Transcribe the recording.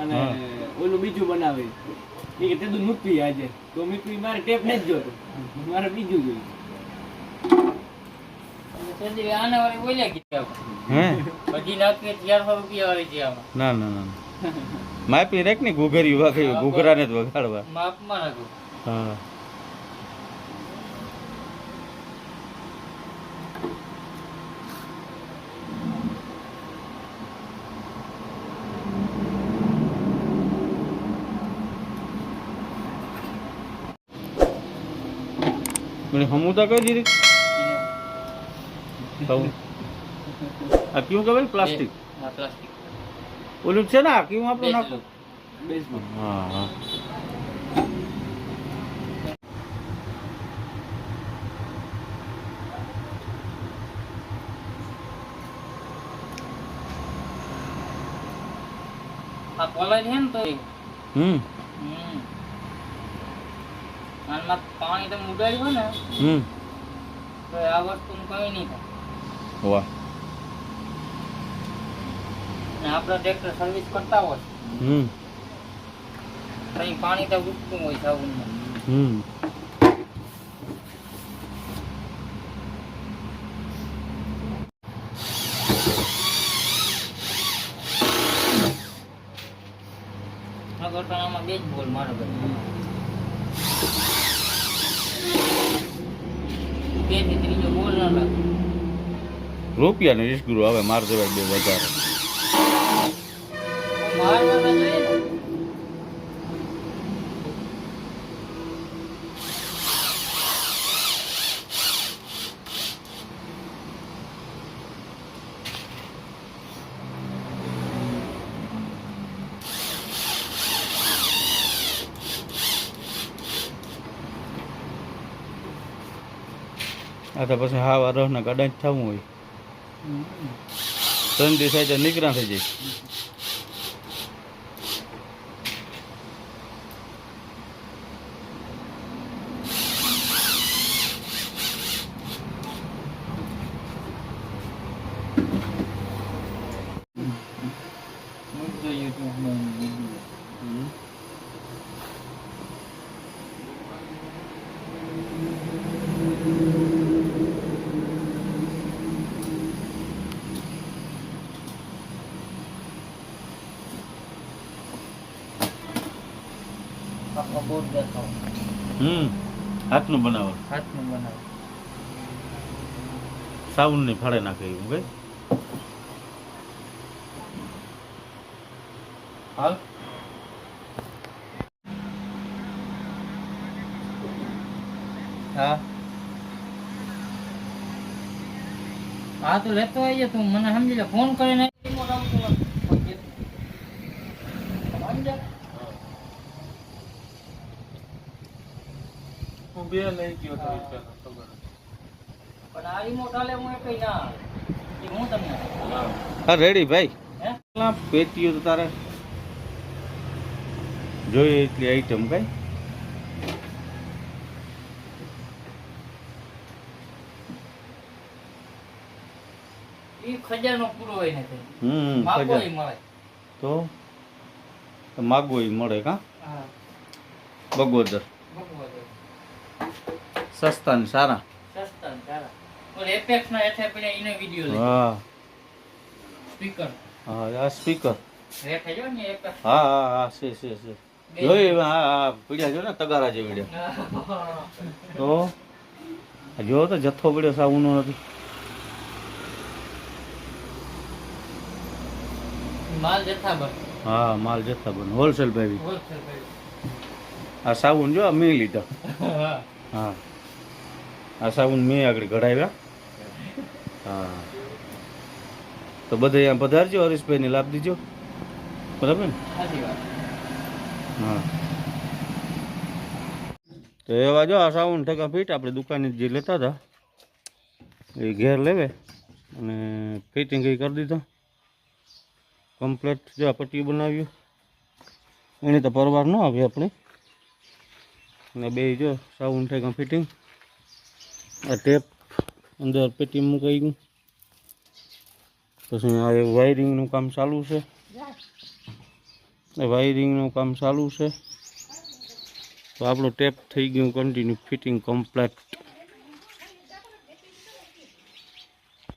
અને ઓલું બીજું બનાવે. એ કે તે આજે. તો મૂકવી મારે ટેપ નથી જોતો. મારે બીજું જોયું ના ના ના માપી રેક ને ઘૂઘરી વાગે ઘૂઘરાને જ વગાડવા. માપમાં હા. મને હમુતા કઈ દીધી? આ કયું કહેવાય? પ્લાસ્ટિક. પ્લાસ્ટિક. ઓલું છે ને આ કયું આપણે નાખું હા હા આ ને તો હમ. હમ. આનમાં પાણી તમે ઉડાડ્યું હોય ને હમ. તો આ વસ્તુ કઈ નહીં થાય. વાહ. આપણા ટ્રેક્ટર સર્વિસ કરતા હોય. હમ. અહીં પાણી તો ઉઠતું હોય સાબુનમાં. હમ. આમાં બે જ બોલ મારો ભાઈ બેથી ત્રીજો બોલ રૂપિયા ને વીસ ગુરુ હવે માર બે વધારે. તો જોઈએ ને આ તો પછી હા વારસ ના ગાડા જ થવું હોય ત્રણ દિવસ થાય તો નીકળા થઈ જાય મૂકજો આખો બોર્ડ દેખાવ. હમ હાથનું બનાવો. હાથનું બનાવ. સાઉન્ડની ફાડે નાખે એવું કઈ હાલ. હા. હા તો લેતો આવીએ તું. મને સમજી લે ફોન કરીને. આપતો સમજ્યા? હું બે લઈ ગયો તો પણ આ મોટા લે હું એકઈ ના હાલે. એ હું તમને હા રેડી ભાઈ. હે? કેટલા પેટીઓ તો તારે જોઈએ એટલી આઈટમ કઈ ઈ ખજાનો પૂરો હોય હમ ખજા. મળે. તો? માગવો ઈ મળે કા? હા. બગોદર. સસ્તા ને સારા. સસ્તા ને સારા. ઓલે એપેક્સ ના હેઠે પડ્યા એને વિડિયો લે હા. સ્પીકર હા આ સ્પીકર હેઠે જો ને એપેક્સ હા હા હા છે છે છે. જોઈ હા હા પીડ્યા જો ને તગારા જે પીડ્યા તો? જો તો જથ્થો પડ્યો સાબુનો નથી. માલ જથ્થાબંધ હા માલ જથ્થા બન હોલસેલ ભાઈ હોલસેલ આ સાબુન જો મેં લીધા હા. હા. આ સાબુન મેં આગળ ઘડાવ્યા. હા. તો બધા અહીંયા પધારજો હરીશભાઈને લાભ દીજો. બરાબર ને? હા. તો એવા જો આ સાબુ ટકા ફીટ. આપણે દુકાને જે લેતા હતા એ ઘેર લેવે અને ફિટિંગ એ કરી દીધા. કમ્પ્લેટ જો આ પટ્ટી બનાવ્યું. એની તો પરવાર ન આવે આપણે. અને બે જો સાઉન્ડ ટકા ફિટિંગ આ ટેપ અંદર પેટી મુકાઈ ગયું. પછી આ વાયરિંગનું કામ ચાલુ છે. વાયરિંગનું કામ ચાલુ છે. તો આપણું ટેપ થઈ ગયું કન્ટિન્યુ ફિટિંગ કમ્પ્લેટ